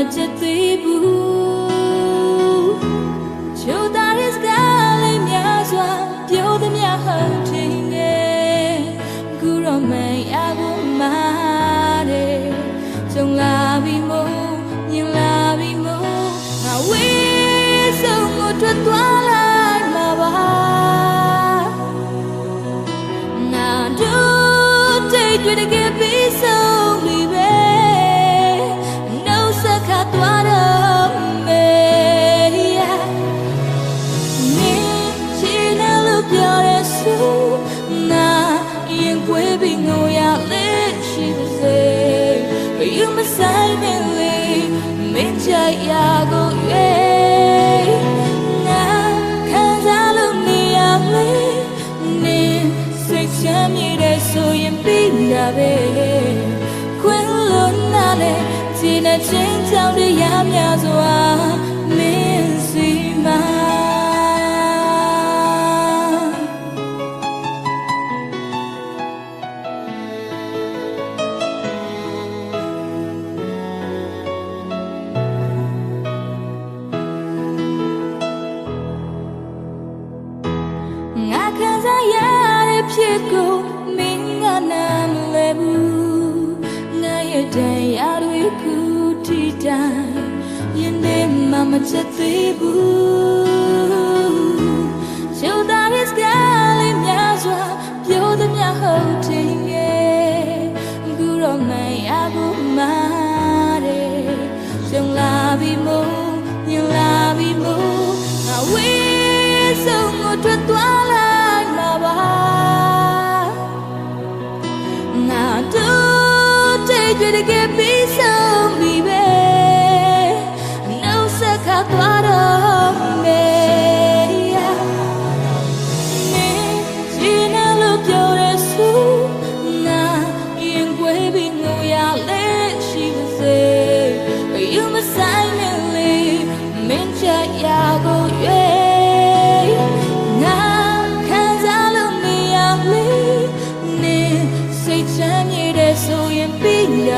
မချစ်သေးဘူး Show that is God မဆိုင်ပင်လေမင်းကြိုက်ရာကိုရွေးငါခံစားလို့နေရလေနေစိတ်ချမ်းမြေတဲ့ဆိုရင်ပြီးရပဲခွင်းလို့နားလေဒီနေ့ချင်းချောင်းတရား ချက်ကိုမင်းငါနာမလဲဘူးငါရဲ့တရားတွေကိုထိတိုင်းယနေ့မှမချက်သေးဘူး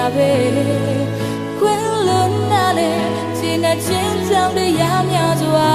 တာပဲခွင်းလွန်းနာလေခြင်းနဲ့ချင်းဆောင်တရားများစွာ